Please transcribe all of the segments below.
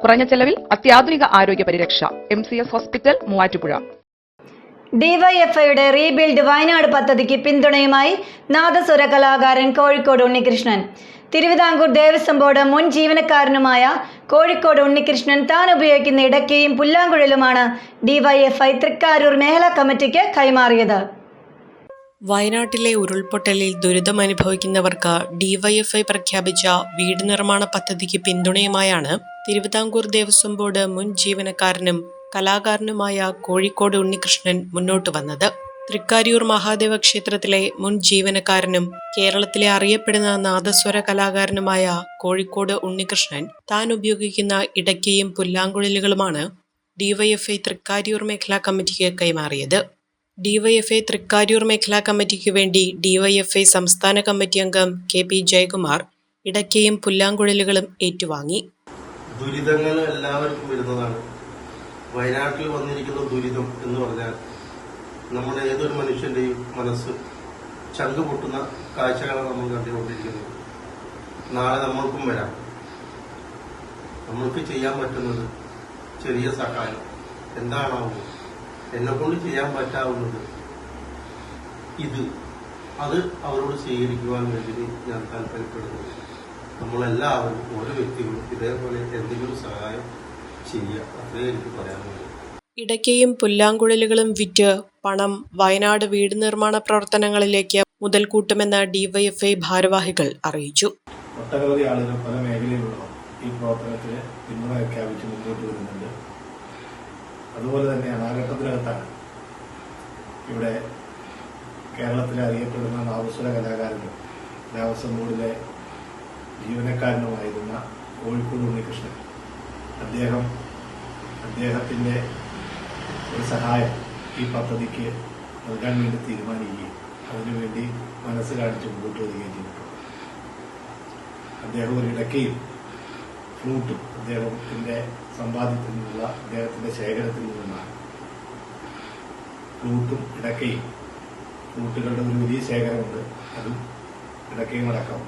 കുറഞ്ഞ ചെലവിൽ അത്യാധുനിക ആരോഗ്യ പരിരക്ഷ. M C S hospital Muvattupuzha. ഡിവൈഎഫ്ഐയുടെ റീബിൽഡ് വയനാട് പദ്ധതിക്ക് പിന്തുണയുമായി നാദസ്വര കലാകാരൻ കോഴിക്കോട് ഉണ്ണികൃഷ്ണൻ. തിരുവിതാംകൂർ ദേവസ്വം ബോർഡ് മുൻ ജീവനക്കാരനുമായ കോഴിക്കോട് ഉണ്ണികൃഷ്ണൻ താൻ ഉപയോഗിക്കുന്ന ഇടയ്ക്കയും പുല്ലാങ്കുഴലുമാണ് ഡിവൈഎഫ്ഐ തൃക്കാരൂർ മേഖലാ കമ്മിറ്റിക്ക് കൈമാറിയത്. വയനാട്ടിലെ ഉരുൾപൊട്ടലിൽ ദുരിതമനുഭവിക്കുന്നവർക്ക് ഡിവൈഎഫ്ഐ പ്രഖ്യാപിച്ച വീട് നിർമ്മാണ പദ്ധതിക്ക് പിന്തുണയുമായാണ് തിരുവിതാംകൂർ ദേവസ്വം ബോർഡ് മുൻ ജീവനക്കാരനും കലാകാരനുമായ കോഴിക്കോട് ഉണ്ണികൃഷ്ണൻ മുന്നോട്ട് വന്നത്. തൃക്കാരിയൂർ മഹാദേവ ക്ഷേത്രത്തിലെ മുൻ ജീവനക്കാരനും കേരളത്തിലെ അറിയപ്പെടുന്ന നാദസ്വര കലാകാരനുമായ കോഴിക്കോട് ഉണ്ണികൃഷ്ണൻ താൻ ഉപയോഗിക്കുന്ന ഇടയ്ക്കയും പുല്ലാങ്കുഴലുകളുമാണ് ഡിവൈഎഫ്ഐ തൃക്കാരിയൂർ മേഖലാ കമ്മിറ്റിക്ക് കൈമാറിയത്. ഡിവൈഎഫ്ഐ തൃക്കാര്യൂർ മേഖലാ കമ്മിറ്റിക്ക് വേണ്ടി ഡിവൈഎഫ്ഐ സംസ്ഥാന കമ്മിറ്റി അംഗം കെ പി ജയകുമാർ ഇടയ്ക്കയും പുല്ലാങ്കുഴലുകളും ഏറ്റുവാങ്ങി. ദുരിതങ്ങൾ എല്ലാവർക്കും വരുന്നതാണ്. വയനാട്ടിൽ വന്നിരിക്കുന്ന ദുരിതം എന്ന് പറഞ്ഞാൽ നമ്മുടെ ഏതൊരു മനുഷ്യന്റെയും മനസ്സ് ചങ്ക് പൊട്ടുന്ന കാഴ്ചകളാണ് നമ്മൾ കണ്ടുകൊണ്ടിരിക്കുന്നത്. നാളെ നമ്മൾക്കും വരാം. നമ്മൾക്ക് ചെയ്യാൻ പറ്റുന്നത് ചെറിയ സഹായം. എന്താണാവുന്നത് എന്നെ കൊണ്ട് ചെയ്യാൻ പറ്റാവുന്നത് ഇത്. അത് അവരോട് സ്വീകരിക്കുവാൻ വേണ്ടി ഞാൻ താല്പര്യപ്പെടുന്നു നമ്മളെല്ലാവരും ഓരോ വ്യക്തികളും ഇതേപോലെ എന്തെങ്കിലും സഹായം ചെയ്യുക. അത്രേ എനിക്ക് പറയാനുള്ളൂ. ഇടയ്ക്കയും പുല്ലാങ്കുഴലുകളും വിറ്റ് പണം വയനാട് വീട് നിർമ്മാണ പ്രവർത്തനങ്ങളിലേക്ക് മുതൽക്കൂട്ടുമെന്ന് ഡിവൈഎഫ്ഐ ഭാരവാഹികൾ അറിയിച്ചു. ഒട്ടനവധി ആളുകൾ പല മേഖലയിലുള്ളവർ ഈ പ്രവർത്തനത്തിന് പിന്തുണ പ്രഖ്യാപിച്ച് മുന്നോട്ട് വരുന്നുണ്ട്. അതുപോലെ തന്നെ ഘട്ടത്തിനകത്താണ് ഇവിടെ കേരളത്തിലെ അറിയപ്പെടുന്ന നാവസ്വര കലാകാരനും ദേവസ്വം ബോർഡിലെ ജീവനക്കാരനുമായിരുന്ന കോഴിക്കോട് ഉണ്ണികൃഷ്ണൻ. അദ്ദേഹം അദ്ദേഹത്തിന്റെ ഒരു സഹായം ഈ പദ്ധതിക്ക് നൽകാൻ വേണ്ടി തീരുമാനിക്കുകയും അതിനുവേണ്ടി മനസ്സ് കാണിച്ച് മുമ്പോട്ട് വരികയും ചെയ്തിട്ടുണ്ട് അദ്ദേഹം ഒരു ഇടയ്ക്കയും ഫ്ലൂട്ടും അദ്ദേഹത്തിന്റെ സമ്പാദ്യത്തിൽ നിന്നുള്ള അദ്ദേഹത്തിന്റെ ശേഖരത്തിൽ നിന്നാണ് ഫ്ലൂട്ടും ഇടക്കയും. ഫ്ലൂട്ടുകളുടെ ഒരു വലിയ ശേഖരമുണ്ട്. അതും ഇടക്കയും അടക്കം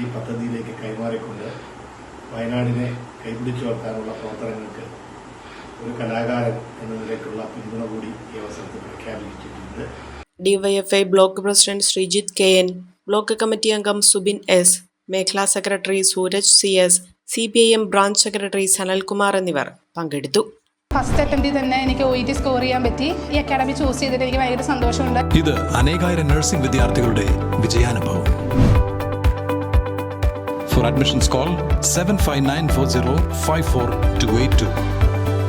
ഈ പദ്ധതിയിലേക്ക് കൈമാറിക്കൊണ്ട് വയനാടിനെ കൈപിടിച്ചു വളർത്താനുള്ള പ്രവർത്തനങ്ങൾക്ക് ഒരു കലാകാരൻ എന്ന നിലയ്ക്കുള്ള പിന്തുണ കൂടി ഈ അവസരത്തിൽ പ്രഖ്യാപിച്ചിട്ടുണ്ട്. DYFI block president Sreejith K N block committee അംഗം സുബിൻ എസ് മേഖലാ secretary Sooraj C S C P I M branch secretary Sanalkumar എന്നിവർ പങ്കെടുത്തു. ഫസ്റ്റ് അറ്റംപ്റ്റിൽ തന്നെ എനിക്ക് ഒ ടി സ്കോർ ചെയ്യാൻ പറ്റി. ഈ അക്കാഡമി ചൂസ് ചെയ്തിട്ട് എനിക്ക് ഭയങ്കര സന്തോഷമുണ്ട്. ഇത് അനേകായിരം നഴ്സിംഗ് വിദ്യാർത്ഥികളുടെ വിജയാനുഭവം. For admissions call seven five nine four zero five four two eight two